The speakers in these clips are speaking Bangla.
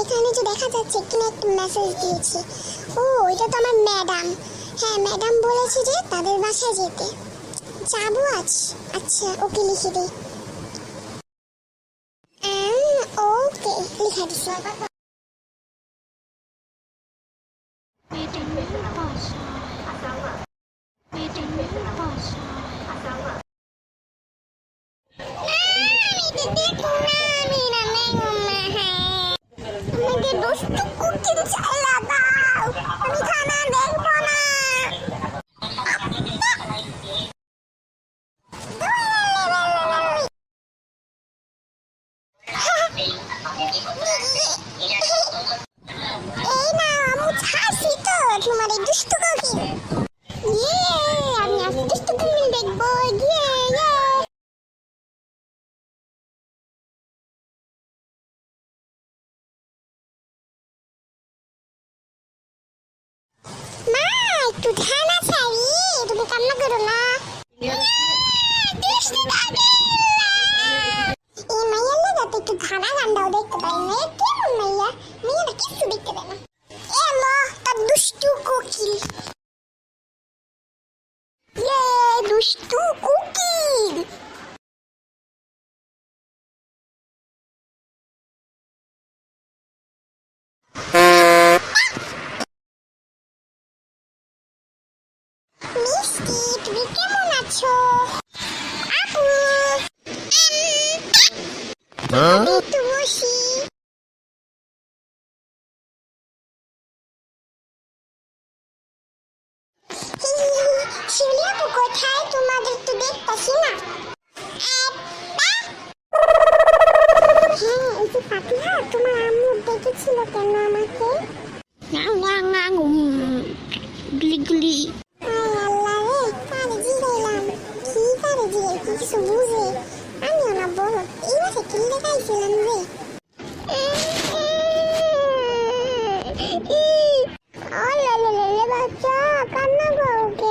এখানে যে দেখা যাচ্ছে কিনা একটা মেসেজ দিয়েছে। ও, এটা তো আমার ম্যাডাম হ্যাঁ ম্যাডাম বলেছে যে তাদের বাসায় যেতে। যাব আজ। আচ্ছা ওকে লিখে দিই। ওকে, লিখে দিছি। বাসায় ম্যাডামের বাসায় দেখো না মেরা মেঘমা হ্যাঁ আমাদের চালা দাও আমি খানা দেখব না এই না আমি ছাড়ছি তো তোমার এই দুষ্টু একটু ধ্যান আছে তুমি কান্না করো না। এই মাইয়ার লেগে তো একটু ধারা গান্ডাও দেখতে পারি না মাইয়া? না দুষ্টু কোকিল। আমি একটু বসি শিউলি আপু কোথায় তোমাদের তো দেখতেছি না হ্যাঁ এই যে পাপিয়া তোমার আম্মু ডেকেছিল কেন আমাকে গুলি গুলি আল্লাহ রে কারে জিরাইলাম কি কারে জিরাই কিছু বুঝে আমিও না বহুত 힘들어지는 왜? 얼렐렐렐레 맞춰 깜나고 오게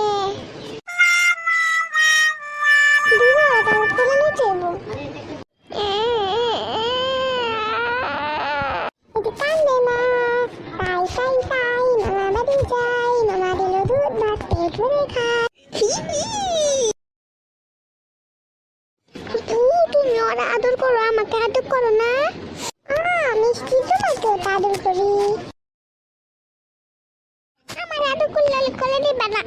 누가 나랑 고르는 제목 어디 깜내마 빠이빠이빠이 너마 마딘자이 너마 딜로두 맛 대주를 가 তুমি ওরা আদর করো আমাকে আদর করো না মিষ্টি তোমাকেও তো আদর করি আমার আদর করলে করে দিবা না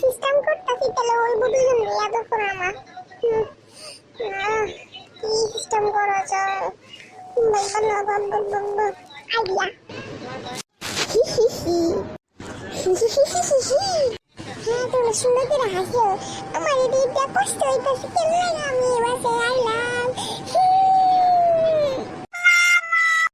সিস্টেম করতেছি ওই আমার সিস্টেম হি হি হি হ্যাঁ তুমি সুন্দর করে হাসিও। আমার এদিকটা কষ্ট হইতেছে কেমন আমি এবার আইলাম?